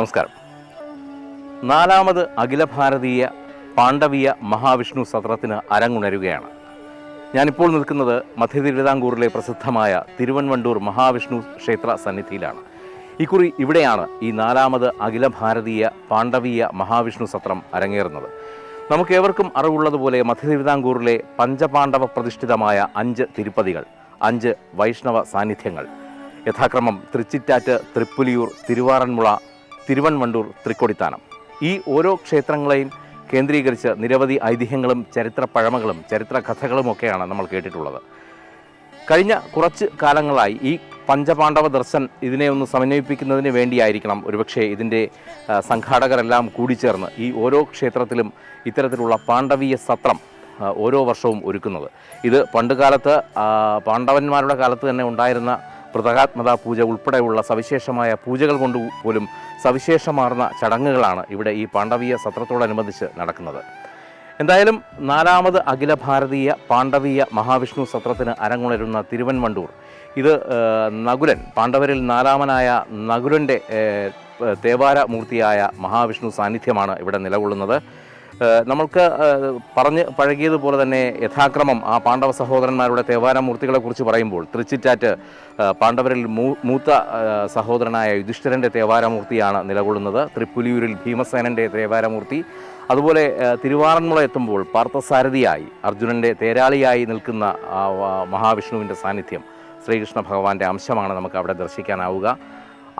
നമസ്കാരം. നാലാമത് അഖില ഭാരതീയ പാണ്ഡവീയ മഹാവിഷ്ണു സത്രത്തിന് അരങ്ങുണരുകയാണ്. ഞാനിപ്പോൾ നിൽക്കുന്നത് മധ്യ തിരുവിതാംകൂറിലെ പ്രസിദ്ധമായ തിരുവൻവണ്ടൂർ മഹാവിഷ്ണു ക്ഷേത്ര സന്നിധിയിലാണ്. ഇക്കുറി ഇവിടെയാണ് ഈ നാലാമത് അഖില ഭാരതീയ പാണ്ഡവീയ മഹാവിഷ്ണു സത്രം അരങ്ങേറുന്നത്. നമുക്ക് ഏവർക്കും അറിവുള്ളതുപോലെ മധ്യ തിരുവിതാംകൂറിലെ പഞ്ചപാണ്ഡവ പ്രതിഷ്ഠിതമായ അഞ്ച് തിരുപ്പതികൾ അഞ്ച് വൈഷ്ണവ സാന്നിധ്യങ്ങൾ യഥാക്രമം തൃച്ചിറ്റാറ്റ് തൃപ്പുലിയൂർ തിരുവാറന്മുള തിരുവൻവണ്ടൂർ തൃക്കൊടിത്താനം. ഈ ഓരോ ക്ഷേത്രങ്ങളെയും കേന്ദ്രീകരിച്ച് നിരവധി ഐതിഹ്യങ്ങളും ചരിത്ര പഴമകളും ചരിത്ര കഥകളുമൊക്കെയാണ് നമ്മൾ കേട്ടിട്ടുള്ളത്. കഴിഞ്ഞ കുറച്ച് കാലങ്ങളായി ഈ പഞ്ചപാണ്ഡവ ദർശൻ ഇതിനെ ഒന്ന് സമന്വയിപ്പിക്കുന്നതിന് വേണ്ടിയായിരിക്കണം ഒരുപക്ഷെ ഇതിന്റെ സംഘാടകരെല്ലാം കൂടിച്ചേർന്ന് ഈ ഓരോ ക്ഷേത്രത്തിലും ഇത്തരത്തിലുള്ള പാണ്ഡവീയ സത്രം ഓരോ വർഷവും ഒരുക്കുന്നത്. ഇത് പണ്ടുകാലത്ത് പാണ്ഡവന്മാരുടെ കാലത്ത് തന്നെ ഉണ്ടായിരുന്ന പ്രതകാത്മത പൂജ ഉൾപ്പെടെയുള്ള സവിശേഷമായ പൂജകൾ കൊണ്ട് പോലും സവിശേഷമാർന്ന ചടങ്ങുകളാണ് ഇവിടെ ഈ പാണ്ഡവീയ സത്രത്തോടനുബന്ധിച്ച് നടക്കുന്നത്. എന്തായാലും നാലാമത് അഖില ഭാരതീയ പാണ്ഡവീയ മഹാവിഷ്ണു സത്രത്തിന് അരങ്ങുണരുന്ന തിരുവൻവണ്ടൂർ. ഇത് നകുലൻ പാണ്ഡവരിൽ നാലാമനായ നകുലന്റെ ദേവാര മൂർത്തിയായ മഹാവിഷ്ണു സാന്നിധ്യമാണ് ഇവിടെ നിലകൊള്ളുന്നത്. നമ്മൾക്ക് പറഞ്ഞ് പഴകിയതുപോലെ തന്നെ യഥാക്രമം ആ പാണ്ഡവ സഹോദരന്മാരുടെ തേവാര മൂർത്തികളെക്കുറിച്ച് പറയുമ്പോൾ തൃച്ചിറ്റാറ്റ് പാണ്ഡവരിൽ മൂത്ത സഹോദരനായ യുധിഷ്ഠിരന്റെ തേവാരമൂർത്തിയാണ് നിലകൊള്ളുന്നത്. തൃപ്പുലിയൂരിൽ ഭീമസേനന്റെ തേവാരമൂർത്തി. അതുപോലെ തിരുവാറന്മുള എത്തുമ്പോൾ പാർത്ഥസാരഥിയായി അർജുനന്റെ തേരാളിയായി നിൽക്കുന്ന മഹാവിഷ്ണുവിന്റെ സാന്നിധ്യം ശ്രീകൃഷ്ണ ഭഗവാന്റെ അംശമാണ് നമുക്ക് അവിടെ ദർശിക്കാനാവുക.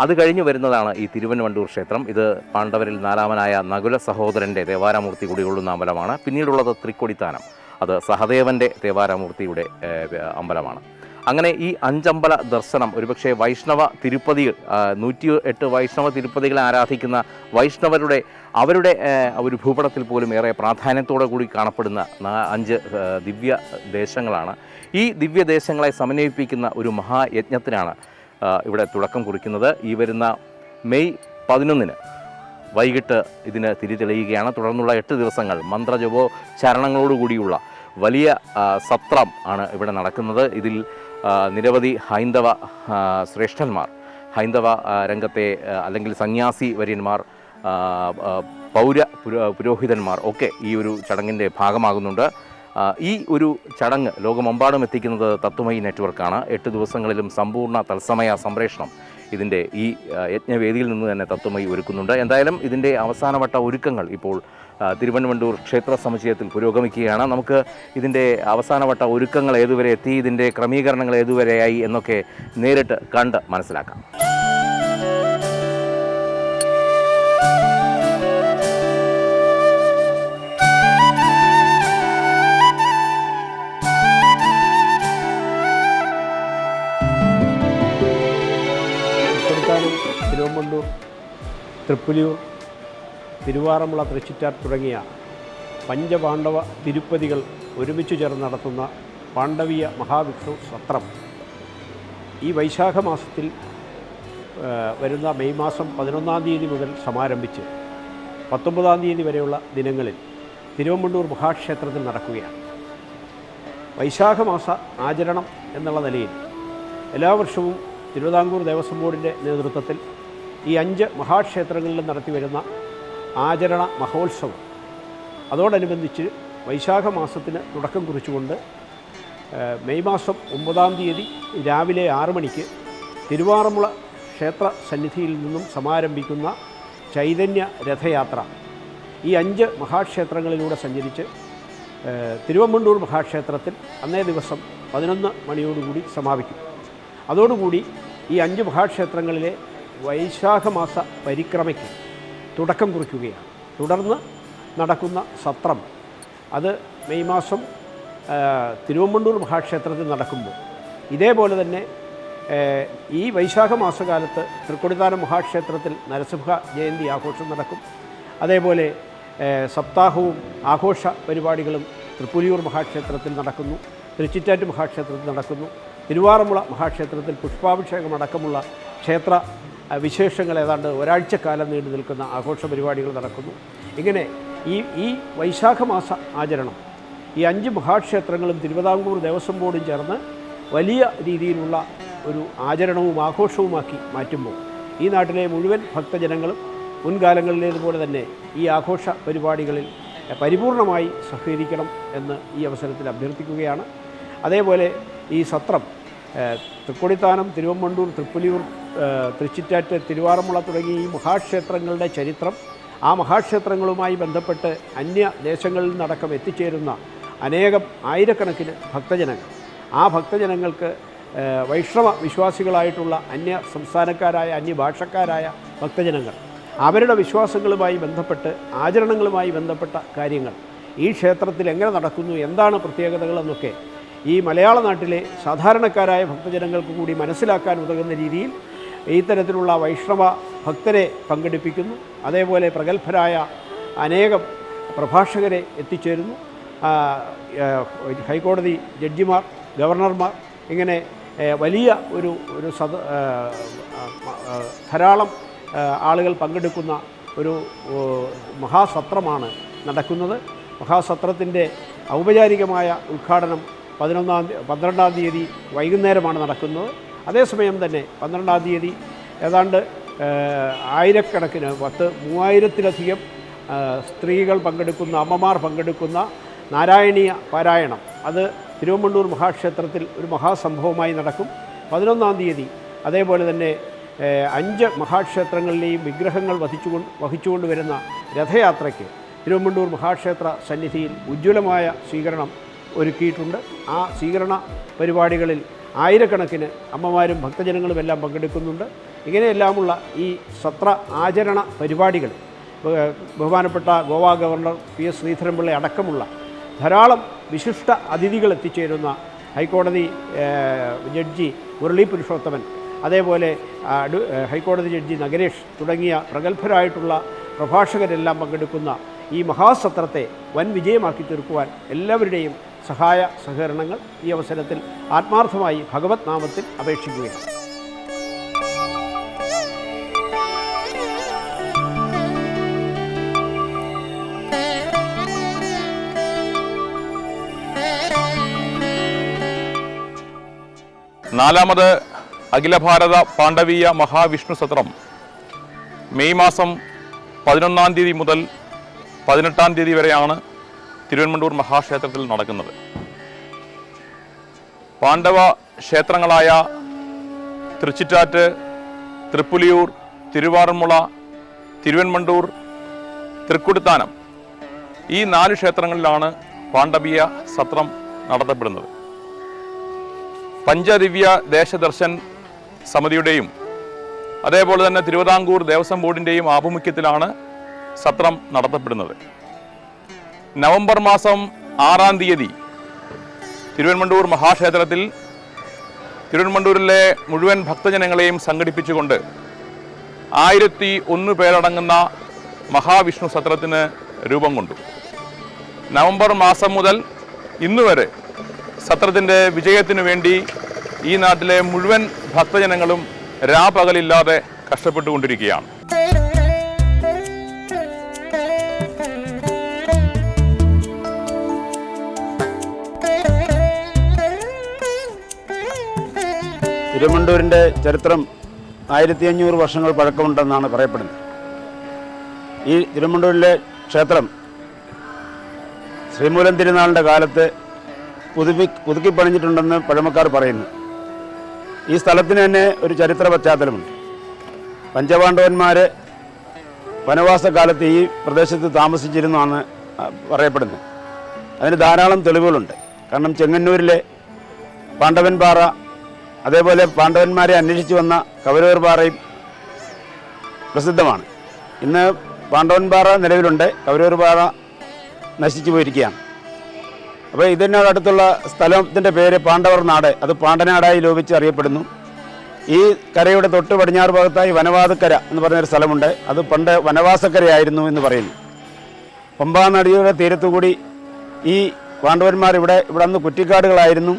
അത് കഴിഞ്ഞു വരുന്നതാണ് ഈ തിരുവനവണ്ടൂർ ക്ഷേത്രം. ഇത് പാണ്ഡവരിൽ നാലാമനായ നകുല സഹോദരന്റെ ദേവാരമൂർത്തി കുടികൊള്ളുന്ന അമ്പലമാണ്. പിന്നീടുള്ളത് തൃക്കൊടിത്താനം. അത് സഹദേവന്റെ ദേവാരമൂർത്തിയുടെ അമ്പലമാണ്. അങ്ങനെ ഈ അഞ്ചമ്പല ദർശനം ഒരുപക്ഷെ വൈഷ്ണവ തിരുപ്പതികൾ നൂറ്റി എട്ട് വൈഷ്ണവ തിരുപ്പതികളെ ആരാധിക്കുന്ന വൈഷ്ണവരുടെ അവരുടെ ഒരു ഭൂപടത്തിൽ പോലും ഏറെ പ്രാധാന്യത്തോടു കൂടി കാണപ്പെടുന്ന അഞ്ച് ദിവ്യ ദേശങ്ങളാണ് ഈ ദിവ്യദേശങ്ങളെ സമന്വയിപ്പിക്കുന്ന ഒരു മഹായജ്ഞത്തിനാണ് ഇവിടെ തുടക്കം കുറിക്കുന്നത്. ഈ വരുന്ന മെയ് പതിനൊന്നിന് വൈകിട്ട് ഇതിന് തിരി തെളിയുകയാണ് തുടർന്നുള്ള എട്ട് ദിവസങ്ങൾ മന്ത്രജപോ ചരണങ്ങളോടുകൂടിയുള്ള വലിയ സത്രം ആണ് ഇവിടെ നടക്കുന്നത്. ഇതിൽ നിരവധി ഹൈന്ദവ ശ്രേഷ്ഠന്മാർ ഹൈന്ദവ രംഗത്തെ അല്ലെങ്കിൽ സന്യാസി വര്യന്മാർ പൗര പുരോഹിതന്മാർ ഒക്കെ ഈ ഒരു ചടങ്ങിന്റെ ഭാഗമാകുന്നുണ്ട്. ഈ ഒരു ചടങ്ങ് ലോകമെമ്പാടും എത്തിക്കുന്നത് തത്വമയി നെറ്റ്വർക്കാണ്. എട്ട് ദിവസങ്ങളിലും സമ്പൂർണ തത്സമയ സംപ്രേഷണം ഇതിന്റെ ഈ യജ്ഞവേദിയിൽ നിന്ന് തന്നെ തത്വമയി ഒരുക്കുന്നുണ്ട്. എന്തായാലും ഇതിന്റെ അവസാനവട്ട ഒരുക്കങ്ങൾ ഇപ്പോൾ തിരുവനന്തപുരം ക്ഷേത്ര സമുച്ചയത്തിൽ പുരോഗമിക്കുകയാണ്. നമുക്ക് ഇതിന്റെ അവസാനവട്ട ഒരുക്കങ്ങൾ ഏതുവരെ എത്തി ഇതിന്റെ ക്രമീകരണങ്ങൾ ഏതുവരെയായി എന്നൊക്കെ നേരിട്ട് കണ്ട് മനസ്സിലാക്കാം. തൃപ്പുലിയൂർ തിരുവാറമുള തൃച്ചിറ്റാർ തുടങ്ങിയ പഞ്ചപാണ്ഡവ തിരുപ്പതികൾ ഒരുമിച്ച് ചേർന്ന് നടത്തുന്ന പാണ്ഡവീയ മഹാവിഷ്ണു സത്രം. ഈ വൈശാഖ മാസത്തിൽ വരുന്ന മെയ് മാസം പതിനൊന്നാം തീയതി മുതൽ സമാരംഭിച്ച് പത്തൊമ്പതാം തീയതി വരെയുള്ള ദിനങ്ങളിൽ തിരുവമ്പണ്ടൂർ മഹാക്ഷേത്രത്തിൽ നടക്കുകയാണ്. വൈശാഖ മാസ ആചരണം എന്നുള്ള നിലയിൽ എല്ലാ വർഷവും തിരുവിതാംകൂർ ദേവസ്വം ബോർഡിന്റെ നേതൃത്വത്തിൽ ഈ അഞ്ച് മഹാക്ഷേത്രങ്ങളിലും നടത്തിവരുന്ന ആചരണ മഹോത്സവം. അതോടനുബന്ധിച്ച് വൈശാഖ മാസത്തിന് തുടക്കം കുറിച്ചുകൊണ്ട് മെയ് മാസം ഒമ്പതാം തീയതി രാവിലെ ആറു മണിക്ക് തിരുവാറമുള ക്ഷേത്ര സന്നിധിയിൽ നിന്നും സമാരംഭിക്കുന്ന ചൈതന്യ രഥയാത്ര. ഈ അഞ്ച് മഹാക്ഷേത്രങ്ങളിലൂടെ സഞ്ചരിച്ച് തിരുവമ്പണ്ടൂർ മഹാക്ഷേത്രത്തിൽ അന്നേ ദിവസം പതിനൊന്ന് മണിയോടുകൂടി സമാപിക്കും. അതോടുകൂടി ഈ അഞ്ച് മഹാക്ഷേത്രങ്ങളിലെ വൈശാഖമാസ പരിക്രമയ്ക്ക് തുടക്കം കുറിക്കുകയാണ്. തുടർന്ന് നടക്കുന്ന സത്രം. അത് മെയ് മാസം തിരുവമ്പണ്ടൂർ മഹാക്ഷേത്രത്തിൽ നടക്കുമ്പോൾ. ഇതേപോലെ തന്നെ ഈ വൈശാഖ മാസകാലത്ത് തൃക്കൊടിത്താനം മഹാക്ഷേത്രത്തിൽ നരസിംഹ ജയന്തി ആഘോഷം നടക്കും. അതേപോലെ സപ്താഹവും ആഘോഷ പരിപാടികളും തൃപ്പുലിയൂർ മഹാക്ഷേത്രത്തിൽ നടക്കുന്നു. തൃച്ചിറ്റാറ്റ് മഹാക്ഷേത്രത്തിൽ നടക്കുന്നു. തിരുവാറന്മുള മഹാക്ഷേത്രത്തിൽ പുഷ്പാഭിഷേകം അടക്കമുള്ള ക്ഷേത്ര വിശേഷങ്ങൾ ഏതാണ്ട് ഒരാഴ്ചക്കാലം നീണ്ടു നിൽക്കുന്ന ആഘോഷ പരിപാടികൾ നടക്കുന്നു. ഇങ്ങനെ ഈ ഈ വൈശാഖ മാസ ആചരണം ഈ അഞ്ച് മഹാക്ഷേത്രങ്ങളും തിരുവിതാംകൂർ ദേവസ്വം ബോർഡും ചേർന്ന് വലിയ രീതിയിലുള്ള ഒരു ആചരണവും ആഘോഷവുമാക്കി മാറ്റുമ്പോൾ ഈ നാട്ടിലെ മുഴുവൻ ഭക്തജനങ്ങളും മുൻകാലങ്ങളിലേതുപോലെ തന്നെ ഈ ആഘോഷ പരിപാടികളിൽ പരിപൂർണമായി സഹകരിക്കണം എന്ന് ഈ അവസരത്തിൽ അഭ്യർത്ഥിക്കുകയാണ്. അതേപോലെ ഈ സത്രം തൃക്കൊടിത്താനം തിരുവമ്മണ്ടൂർ തൃപ്പുലിയൂർ തൃച്ചിറ്റാറ്റ് തിരുവാറന്മുള തുടങ്ങിയ ഈ മഹാക്ഷേത്രങ്ങളുടെ ചരിത്രം ആ മഹാക്ഷേത്രങ്ങളുമായി ബന്ധപ്പെട്ട് അന്യ ദേശങ്ങളിൽ നിന്നടക്കം എത്തിച്ചേരുന്ന അനേകം ആയിരക്കണക്കിന് ഭക്തജനങ്ങൾ. ആ ഭക്തജനങ്ങൾക്ക് വൈഷ്ണവ വിശ്വാസികളായിട്ടുള്ള അന്യ സംസ്ഥാനക്കാരായ അന്യഭാഷക്കാരായ ഭക്തജനങ്ങൾ അവരുടെ വിശ്വാസങ്ങളുമായി ബന്ധപ്പെട്ട് ആചരണങ്ങളുമായി ബന്ധപ്പെട്ട കാര്യങ്ങൾ ഈ ക്ഷേത്രത്തിൽ എങ്ങനെ നടക്കുന്നു എന്താണ് പ്രത്യേകതകളെന്നൊക്കെ ഈ മലയാള നാട്ടിലെ സാധാരണക്കാരായ ഭക്തജനങ്ങൾക്ക് കൂടി മനസ്സിലാക്കാൻ ഉതകുന്ന രീതിയിൽ ഇത്തരത്തിലുള്ള വൈഷ്ണവ ഭക്തരെ പങ്കെടുപ്പിക്കുന്നു. അതേപോലെ പ്രഗത്ഭരായ അനേകം പ്രഭാഷകരെ എത്തിച്ചേരുന്നു. ഹൈക്കോടതി ജഡ്ജിമാർ ഗവർണർമാർ ഇങ്ങനെ വലിയ ഒരു ഒരു സദ ധാരാളം ആളുകൾ പങ്കെടുക്കുന്ന ഒരു മഹാസത്രമാണ് നടക്കുന്നത്. മഹാസത്രത്തിന്റെ ഔപചാരികമായ ഉദ്ഘാടനം പതിനൊന്നാം പന്ത്രണ്ടാം തീയതി വൈകുന്നേരമാണ് നടക്കുന്നത്. അതേസമയം തന്നെ പന്ത്രണ്ടാം തീയതി ഏതാണ്ട് ആയിരക്കണക്കിന് പത്ത് മൂവായിരത്തിലധികം സ്ത്രീകൾ പങ്കെടുക്കുന്ന അമ്മമാർ പങ്കെടുക്കുന്ന നാരായണീയ പാരായണം. അത് തിരുവമ്മണ്ണൂർ മഹാക്ഷേത്രത്തിൽ ഒരു മഹാസംഭവമായി നടക്കും. പതിനൊന്നാം തീയതി അതേപോലെ തന്നെ അഞ്ച് മഹാക്ഷേത്രങ്ങളിലെയും വിഗ്രഹങ്ങൾ വഹിച്ചുകൊണ്ട് വഹിച്ചുകൊണ്ട് വരുന്ന രഥയാത്രയ്ക്ക് തിരുവമ്മണ്ണൂർ മഹാക്ഷേത്ര സന്നിധിയിൽ ഉജ്ജ്വലമായ സ്വീകരണം ഒരുക്കിയിട്ടുണ്ട്. ആ സ്വീകരണ പരിപാടികളിൽ ആയിരക്കണക്കിന് അമ്മമാരും ഭക്തജനങ്ങളും എല്ലാം പങ്കെടുക്കുന്നുണ്ട്. ഇങ്ങനെയെല്ലാമുള്ള ഈ സത്ര ആചരണ പരിപാടികൾ ബഹുമാനപ്പെട്ട Goa governor P S Sreedharan Pillai അടക്കമുള്ള ധാരാളം വിശിഷ്ട അതിഥികൾ എത്തിച്ചേരുന്ന ഹൈക്കോടതി ജഡ്ജി മുരളി പുരുഷോത്തമൻ അതേപോലെ ഹൈക്കോടതി ജഡ്ജി നഗരേഷ് തുടങ്ങിയ പ്രഗത്ഭരായിട്ടുള്ള പ്രഭാഷകരെല്ലാം പങ്കെടുക്കുന്ന ഈ മഹാസത്രത്തെ വൻ വിജയമാക്കി തീർക്കുവാൻ എല്ലാവരുടെയും സഹായ സഹകരണങ്ങൾ ഈ അവസരത്തിൽ ആത്മാർത്ഥമായി ഭഗവത് നാമത്തിൽ അപേക്ഷിക്കുകയാണ്. നാലാമത് അഖില ഭാരത പാണ്ഡവീയ മഹാവിഷ്ണു സത്രം. മെയ് മാസം പതിനൊന്നാം തീയതി മുതൽ പതിനെട്ടാം തീയതി വരെയാണ് തിരുവൻമണ്ടൂർ മഹാക്ഷേത്രത്തിൽ നടക്കുന്നത്. പാണ്ഡവ ക്ഷേത്രങ്ങളായ തൃച്ചിറ്റാറ്റ് തൃപ്പുലിയൂർ തിരുവാറന്മുള തിരുവൻമണ്ടൂർ തൃക്കുടുത്താനം ഈ നാല് ക്ഷേത്രങ്ങളിലാണ് പാണ്ഡവീയ സത്രം നടത്തപ്പെടുന്നത്. പഞ്ചദിവ്യ ദേശദർശൻ സമിതിയുടെയും അതേപോലെ തന്നെ തിരുവിതാംകൂർ ദേവസ്വം ബോർഡിന്റെയും ആഭിമുഖ്യത്തിലാണ് സത്രം നടത്തപ്പെടുന്നത്. നവംബർ മാസം ആറാം തീയതി തിരുവൻമണ്ടൂർ മഹാക്ഷേത്രത്തിൽ തിരുവൻമണ്ടൂരിലെ മുഴുവൻ ഭക്തജനങ്ങളെയും സംഘടിപ്പിച്ചുകൊണ്ട് ആയിരത്തി ഒന്ന് പേരടങ്ങുന്ന മഹാവിഷ്ണു സത്രത്തിന് രൂപം കൊണ്ടു. നവംബർ മാസം മുതൽ ഇന്നുവരെ സത്രത്തിന്റെ വിജയത്തിനു വേണ്ടി ഈ നാട്ടിലെ മുഴുവൻ ഭക്തജനങ്ങളും രാപകലില്ലാതെ കഷ്ടപ്പെട്ടുകൊണ്ടിരിക്കുകയാണ്. തിരുവനന്തപുരന്റെ ചരിത്രം ആയിരത്തി അഞ്ഞൂറ് വർഷങ്ങൾ പഴക്കമുണ്ടെന്നാണ് പറയപ്പെടുന്നത്. ഈ തിരുവനന്തപുരത്തിലെ ക്ഷേത്രം ശ്രീമൂലം തിരുനാളിന്റെ കാലത്ത് പുതുപ്പി പുതുക്കി പണിഞ്ഞിട്ടുണ്ടെന്ന് പഴമക്കാർ പറയുന്നു. ഈ സ്ഥലത്തിന് തന്നെ ഒരു ചരിത്ര പശ്ചാത്തലമുണ്ട്. പഞ്ചപാണ്ഡവന്മാർ വനവാസകാലത്ത് ഈ പ്രദേശത്ത് താമസിച്ചിരുന്നാണ് പറയപ്പെടുന്നത്. അതിന് ധാരാളം തെളിവുകളുണ്ട്. കാരണം ചെങ്ങന്നൂരിലെ പാണ്ഡവൻ പാറ അതേപോലെ പാണ്ഡവന്മാരെ അന്വേഷിച്ചു വന്ന കവരൂർ പാറയും പ്രസിദ്ധമാണ്. ഇന്ന് പാണ്ഡവൻ പാറ നിലവിലുണ്ട്. കവരൂർ പാറ നശിച്ചു പോയിരിക്കുകയാണ്. അപ്പോൾ ഇതിനോടടുത്തുള്ള സ്ഥലത്തിന്റെ പേര് പാണ്ഡവർ നാട്. അത് പാണ്ഡനാടായി ലോപിച്ച് അറിയപ്പെടുന്നു. ഈ കരയുടെ തൊട്ട് പടിഞ്ഞാറ് ഭാഗത്തായി വനവാതക്കര എന്ന് പറഞ്ഞൊരു സ്ഥലമുണ്ട്. അത് പണ്ട് വനവാസക്കരയായിരുന്നു എന്ന് പറയുന്നു. പമ്പാ നദിയുടെ തീരത്തുകൂടി ഈ പാണ്ഡവന്മാർ ഇവിടെ ഇവിടെ അന്ന് കുറ്റിക്കാടുകളായിരുന്നു.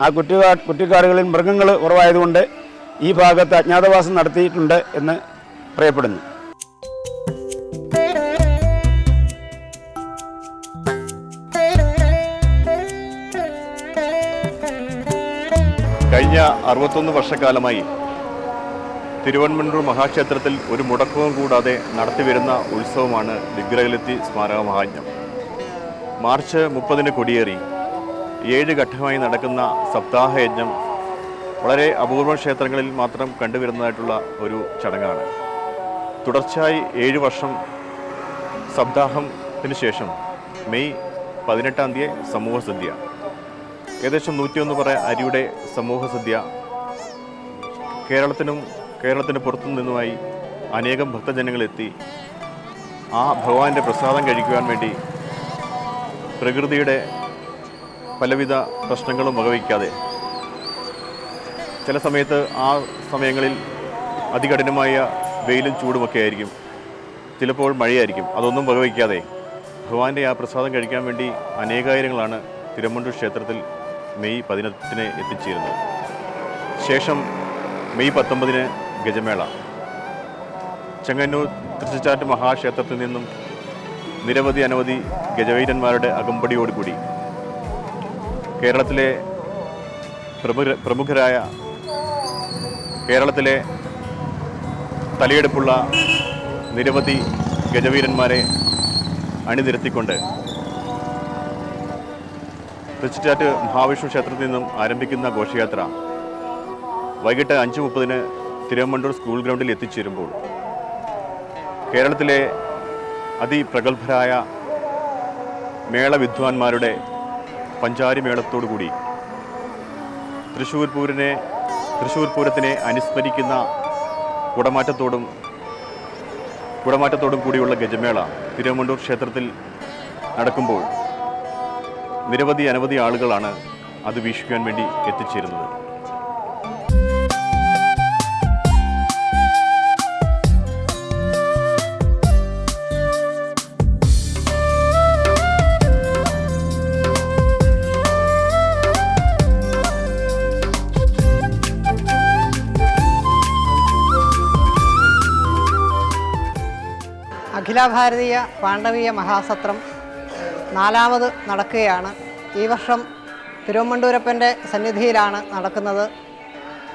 ആ കുറ്റിക്കാ കുറ്റിക്കാടുകളിൽ മൃഗങ്ങൾ കുറവായതുകൊണ്ട് ഈ ഭാഗത്ത് അജ്ഞാതവാസം നടത്തിയിട്ടുണ്ട് എന്ന് പറയപ്പെടുന്നു. കഴിഞ്ഞ അറുപത്തൊന്ന് വർഷക്കാലമായി തിരുവനന്തപുരം മഹാക്ഷേത്രത്തിൽ ഒരു മുടക്കവും കൂടാതെ നടത്തിവരുന്ന ഉത്സവമാണ് വിഗ്രഹലത്തി സ്മാരക മഹാജ്ഞം. മാർച്ച് മുപ്പതിന് കൊടിയേറി. ഏഴ് ഘട്ടമായി നടക്കുന്ന സപ്താഹയജ്ഞം വളരെ അപൂർവ ക്ഷേത്രങ്ങളിൽ മാത്രം കണ്ടുവരുന്നതായിട്ടുള്ള ഒരു ചടങ്ങാണ്. തുടർച്ചയായി ഏഴ് വർഷം സപ്താഹത്തിന് ശേഷം മെയ് പതിനെട്ടാം തീയതി സമൂഹ സദ്യ. ഏകദേശം നൂറ്റിയൊന്ന് പറ അരിയുടെ സമൂഹ സദ്യ. കേരളത്തിനും കേരളത്തിന് പുറത്തു നിന്നുമായി അനേകം ഭക്തജനങ്ങളെത്തി ആ ഭഗവാന്റെ പ്രസാദം കഴിക്കുവാൻ വേണ്ടി പ്രകൃതിയുടെ പലവിധ പ്രശ്നങ്ങളും വകവയ്ക്കാതെ. ചില സമയത്ത് ആ സമയങ്ങളിൽ അതികഠിനമായ വെയിലും ചൂടുമൊക്കെ ആയിരിക്കും. ചിലപ്പോൾ മഴയായിരിക്കും. അതൊന്നും വകവയ്ക്കാതെ. ഭഗവാന്റെ ആ പ്രസാദം കഴിക്കാൻ വേണ്ടി അനേകായിരങ്ങളാണ് തിരുമണ്ടൂർ ക്ഷേത്രത്തിൽ മെയ് പതിനെട്ടിന് എത്തിച്ചേരുന്നത്. ശേഷം മെയ് പത്തൊമ്പതിന് ഗജമേള. ചെങ്ങന്നൂർ തൃശ്ശാറ്റ് മഹാക്ഷേത്രത്തിൽ നിന്നും നിരവധി അനവധി ഗജവൈരന്മാരുടെ അകമ്പടിയോടുകൂടി കേരളത്തിലെ പ്രമുഖ പ്രമുഖരായ കേരളത്തിലെ തലയെടുപ്പുള്ള നിരവധി ഗജവീരന്മാരെ അണിനിരത്തിക്കൊണ്ട് തൃച്ചിറ്റാറ്റ് മഹാവിഷ്ണു ക്ഷേത്രത്തിൽ നിന്നും ആരംഭിക്കുന്ന ഘോഷയാത്ര വൈകിട്ട് അഞ്ച് മുപ്പതിന് തിരുവമ്പണ്ടൂർ സ്കൂൾ ഗ്രൗണ്ടിൽ എത്തിച്ചേരുമ്പോൾ കേരളത്തിലെ അതിപ്രഗത്ഭരായ മേളവിദ്വാൻമാരുടെ പഞ്ചാരി മേളത്തോടുകൂടി തൃശ്ശൂർ പൂരിനെ തൃശ്ശൂർ പൂരത്തിനെ അനുസ്മരിക്കുന്ന കുടമാറ്റത്തോടും കുടമാറ്റത്തോടും കൂടിയുള്ള ഗജമേള തിരുവമണ്ടൂർ ക്ഷേത്രത്തിൽ നടക്കുമ്പോൾ നിരവധി അനവധി ആളുകളാണ് അത് വീക്ഷിക്കാൻ വേണ്ടി എത്തിച്ചേരുന്നത്. അഖില ഭാരതീയ പാണ്ഡവീയ മഹാസത്രം നാലാമത് നടക്കുകയാണ്. ഈ വർഷം തിരുവമ്മണ്ടൂരപ്പന്റെ സന്നിധിയിലാണ് നടക്കുന്നത്.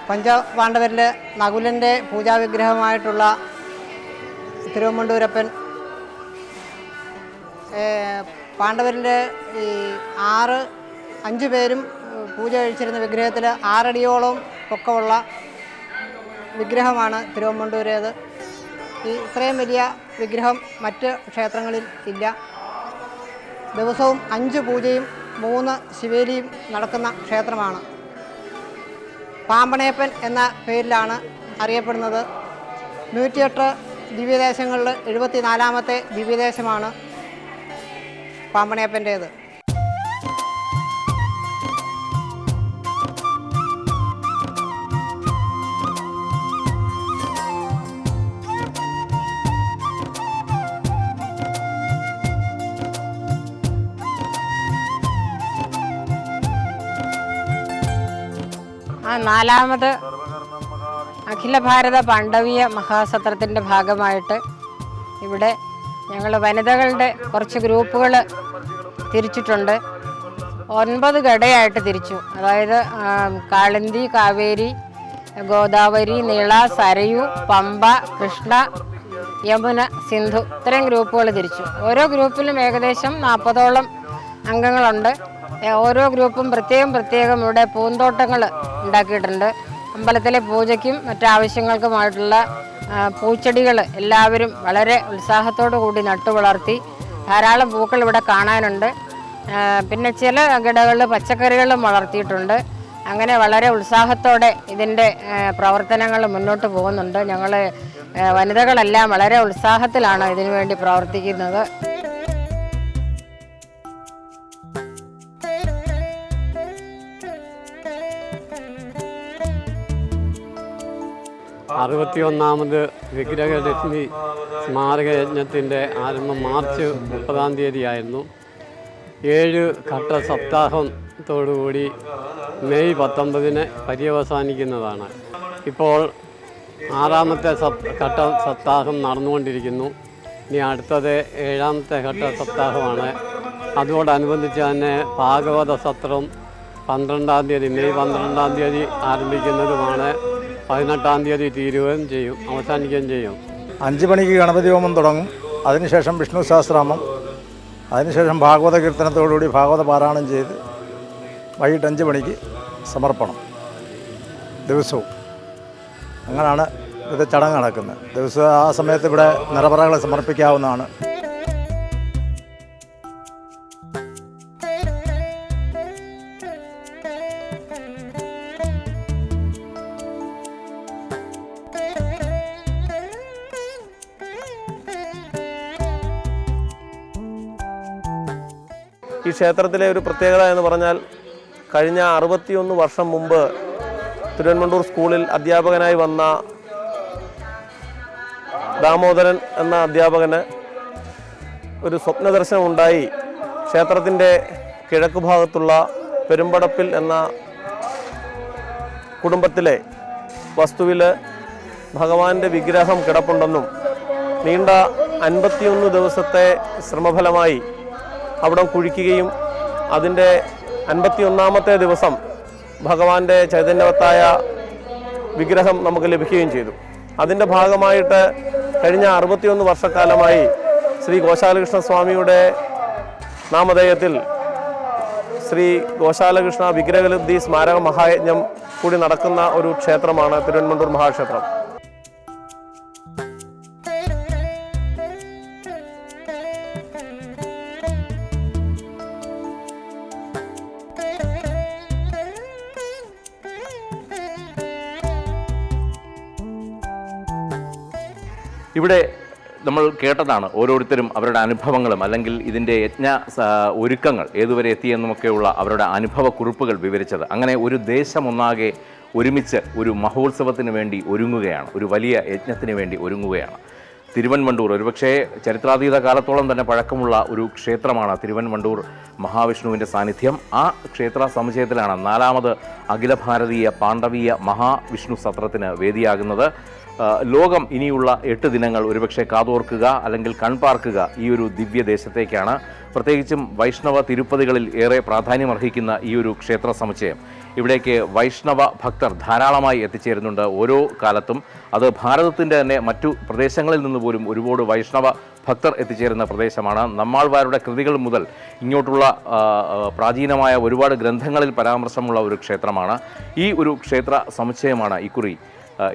പഞ്ചപാണ്ഡവരിൽ നകുലന്റെ പൂജാവിഗ്രഹമായിട്ടുള്ള തിരുവമ്മണ്ടൂരപ്പൻ ഏഹ്, പാണ്ഡവരിലെ ഈ ആറ് അഞ്ച് പേരും പൂജ കഴിച്ചിരുന്ന വിഗ്രഹത്തിൽ ആറടിയോളം പൊക്കമുള്ള വിഗ്രഹമാണ് തിരുവമ്മണ്ടൂരേത്. ഈ ഇത്രയും വലിയ വിഗ്രഹം മറ്റ് ക്ഷേത്രങ്ങളിൽ ഇല്ല. ദിവസവും അഞ്ച് പൂജയും മൂന്ന് ശിവേലിയും നടക്കുന്ന ക്ഷേത്രമാണ്. പാമ്പണയപ്പൻ എന്ന പേരിലാണ് അറിയപ്പെടുന്നത്. നൂറ്റിയെട്ട് ദിവ്യദേശങ്ങളിൽ എഴുപത്തിനാലാമത്തെ ദിവ്യദേശമാണ് പാമ്പണയപ്പന്റേത്. നാലാമത് അഖില ഭാരത പാണ്ഡവീയ മഹാസത്രത്തിന്റെ ഭാഗമായിട്ട് ഇവിടെ ഞങ്ങൾ വനിതകളുടെ കുറച്ച് ഗ്രൂപ്പുകൾ തിരിച്ചിട്ടുണ്ട്. ഒൻപത് ഘടയായിട്ട് തിരിച്ചു. അതായത് കാളിന്തി കാവേരി ഗോദാവരി നീള സരയു പമ്പ കൃഷ്ണ യമുന സിന്ധു ഇത്രയും ഗ്രൂപ്പുകൾ തിരിച്ചു. ഓരോ ഗ്രൂപ്പിലും ഏകദേശം നാൽപ്പതോളം അംഗങ്ങളുണ്ട്. ഓരോ ഗ്രൂപ്പും പ്രത്യേകം പ്രത്യേകം ഇവിടെ പൂന്തോട്ടങ്ങൾ ഉണ്ടാക്കിയിട്ടുണ്ട്. അമ്പലത്തിലെ പൂജയ്ക്കും മറ്റാവശ്യങ്ങൾക്കുമായിട്ടുള്ള പൂച്ചെടികൾ എല്ലാവരും വളരെ ഉത്സാഹത്തോടു കൂടി നട്ടു വളർത്തി ധാരാളം പൂക്കൾ ഇവിടെ കാണാനുണ്ട്. പിന്നെ ചില കിടകളിൽ പച്ചക്കറികളും വളർത്തിയിട്ടുണ്ട്. അങ്ങനെ വളരെ ഉത്സാഹത്തോടെ ഇതിന്റെ പ്രവർത്തനങ്ങൾ മുന്നോട്ട് പോകുന്നുണ്ട്. ഞങ്ങൾ വനിതകളെല്ലാം വളരെ ഉത്സാഹത്തിലാണ് ഇതിനു വേണ്ടി പ്രവർത്തിക്കുന്നത്. അറുപത്തിയൊന്നാമത് വിഗ്രഹലക്ഷ്മി സ്മാരക യജ്ഞത്തിന്റെ ആരംഭം മാർച്ച് മുപ്പതാം തീയതിയായിരുന്നു. ഏഴ് ഘട്ട സപ്താഹത്തോടുകൂടി മെയ് പത്തൊമ്പതിന് പര്യവസാനിക്കുന്നതാണ്. ഇപ്പോൾ ആറാമത്തെ സപ് ഘട്ട സപ്താഹം നടന്നുകൊണ്ടിരിക്കുന്നു. ഇനി അടുത്തത് ഏഴാമത്തെ ഘട്ട സപ്താഹമാണ്. അതോടനുബന്ധിച്ച് തന്നെ ഭാഗവത സത്രം പന്ത്രണ്ടാം തീയതി മെയ് പന്ത്രണ്ടാം തീയതി ആരംഭിക്കുന്നതുമാണ്. പതിനെട്ടാം തീയതി തീരുകയും ചെയ്യും അവസാനിക്കുകയും ചെയ്യും. അഞ്ച് മണിക്ക് ഗണപതി ഹോമം തുടങ്ങും. അതിനുശേഷം വിഷ്ണു സഹസ്രാമം. അതിനുശേഷം ഭാഗവത കീർത്തനത്തോടുകൂടി ഭാഗവത പാരായണം ചെയ്ത് വൈകിട്ട് അഞ്ച് മണിക്ക് സമർപ്പണം. ദിവസവും. അങ്ങനെയാണ് ഇത് ചടങ്ങ് നടക്കുന്നത്. ദിവസം ആ സമയത്ത് ഇവിടെ നിറപറകളെ സമർപ്പിക്കാവുന്നതാണ്. ഈ ക്ഷേത്രത്തിലെ ഒരു പ്രത്യേകത എന്ന് പറഞ്ഞാൽ കഴിഞ്ഞ അറുപത്തിയൊന്ന് വർഷം മുമ്പ് തിരുവനന്തപുരം സ്കൂളിൽ അധ്യാപകനായി വന്ന ദാമോദരൻ എന്ന അധ്യാപകന് ഒരു സ്വപ്നദർശനം ഉണ്ടായി. ക്ഷേത്രത്തിന്റെ കിഴക്ക് ഭാഗത്തുള്ള പെരുമ്പടപ്പിൽ എന്ന കുടുംബത്തിലെ വസ്തുവിൽ ഭഗവാന്റെ വിഗ്രഹം കിടപ്പുണ്ടെന്നും നീണ്ട അൻപത്തിയൊന്ന് ദിവസത്തെ ശ്രമഫലമായി അവിടം കുഴിക്കുകയും അതിന്റെ അൻപത്തിയൊന്നാമത്തെ ദിവസം ഭഗവാന്റെ ചൈതന്യവത്തായ വിഗ്രഹം നമുക്ക് ലഭിക്കുകയും ചെയ്തു. അതിന്റെ ഭാഗമായിട്ട് കഴിഞ്ഞ അറുപത്തിയൊന്ന് വർഷക്കാലമായി ശ്രീ ഗോശാലകൃഷ്ണ സ്വാമിയുടെ നാമധേയത്തിൽ ശ്രീ ഗോശാലകൃഷ്ണ വിഗ്രഹലബ്ധി സ്മാരക മഹായജ്ഞം കൂടി നടക്കുന്ന ഒരു ക്ഷേത്രമാണ് തിരുവനന്തപുരം മഹാക്ഷേത്രം. ഇവിടെ നമ്മൾ കേട്ടതാണ് ഓരോരുത്തരും അവരുടെ അനുഭവങ്ങളും അല്ലെങ്കിൽ ഇതിന്റെ യജ്ഞ ഒരുക്കങ്ങൾ ഏതുവരെ എത്തിയെന്നുമൊക്കെയുള്ള അവരുടെ അനുഭവ കുറിപ്പുകൾ വിവരിച്ചത്. അങ്ങനെ ഒരു ദേശമൊന്നാകെ ഒരുമിച്ച് ഒരു മഹോത്സവത്തിന് വേണ്ടി ഒരുങ്ങുകയാണ്. ഒരു വലിയ യജ്ഞത്തിന് വേണ്ടി ഒരുങ്ങുകയാണ്. തിരുവൻവണ്ടൂർ ഒരുപക്ഷേ ചരിത്രാതീത കാലത്തോളം തന്നെ പഴക്കമുള്ള ഒരു ക്ഷേത്രമാണ് തിരുവൻവണ്ടൂർ മഹാവിഷ്ണുവിന്റെ സാന്നിധ്യം. ആ ക്ഷേത്ര സമുച്ചയത്തിലാണ് നാലാമത് അഖില ഭാരതീയ പാണ്ഡവീയ മഹാവിഷ്ണു സത്രത്തിന് വേദിയാകുന്നത്. ലോകം ഇനിയുള്ള എട്ട് ദിനങ്ങൾ ഒരുപക്ഷെ കാതോർക്കുക അല്ലെങ്കിൽ കൺപാർക്കുക ഈ ഒരു ദിവ്യദേശത്തേക്കാണ്. പ്രത്യേകിച്ചും വൈഷ്ണവ തിരുപ്പതികളിൽ ഏറെ പ്രാധാന്യമർഹിക്കുന്ന ഈ ഒരു ക്ഷേത്ര സമുച്ചയം. ഇവിടേക്ക് വൈഷ്ണവ ഭക്തർ ധാരാളമായി എത്തിച്ചേരുന്നുണ്ട് ഓരോ കാലത്തും. അത് ഭാരതത്തിന്റെ തന്നെ മറ്റു പ്രദേശങ്ങളിൽ നിന്ന് പോലും ഒരുപാട് വൈഷ്ണവ ഭക്തർ എത്തിച്ചേരുന്ന പ്രദേശമാണ്. നമ്മാൾവാരുടെ കൃതികൾ മുതൽ ഇങ്ങോട്ടുള്ള പ്രാചീനമായ ഒരുപാട് ഗ്രന്ഥങ്ങളിൽ പരാമർശമുള്ള ഒരു ക്ഷേത്രമാണ്. ഈ ഒരു ക്ഷേത്ര സമുച്ചയമാണ് ഇക്കുറി.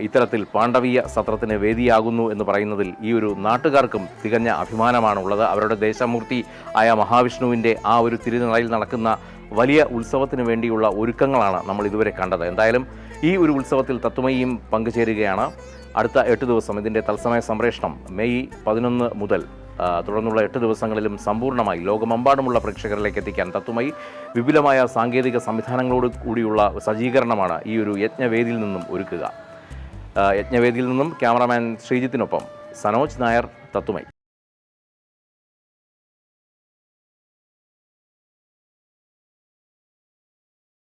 ഇത്തരത്തിൽ പാണ്ഡവീയ സത്രത്തിന് വേദിയാകുന്നു എന്ന് പറയുന്നതിൽ ഈ ഒരു നാട്ടുകാർക്കും തികഞ്ഞ അഭിമാനമാണുള്ളത്. അവരുടെ ദേശമൂർത്തി ആയ മഹാവിഷ്ണുവിന്റെ ആ ഒരു തിരുനാളിൽ നടക്കുന്ന വലിയ ഉത്സവത്തിന് വേണ്ടിയുള്ള ഒരുക്കങ്ങളാണ് നമ്മൾ ഇതുവരെ കണ്ടത്. എന്തായാലും ഈ ഒരു ഉത്സവത്തിൽ തത്വമയും പങ്കുചേരുകയാണ്. അടുത്ത എട്ട് ദിവസം ഇതിന്റെ തത്സമയ സംപ്രേഷണം മെയ് പതിനൊന്ന് മുതൽ തുടർന്നുള്ള എട്ട് ദിവസങ്ങളിലും സമ്പൂർണമായി ലോകമെമ്പാടുമുള്ള പ്രേക്ഷകരിലേക്ക് എത്തിക്കാൻ തത്വമായി വിപുലമായ സാങ്കേതിക സംവിധാനങ്ങളോട് കൂടിയുള്ള സജ്ജീകരണമാണ് ഈ ഒരു യജ്ഞവേദിയിൽ നിന്നും ഒരുക്കുക. യജ്ഞവേദിയിൽ നിന്നും ക്യാമറാമാൻ ശ്രീജിത്തിനൊപ്പം സനോജ് നായർ തത്തുമൈ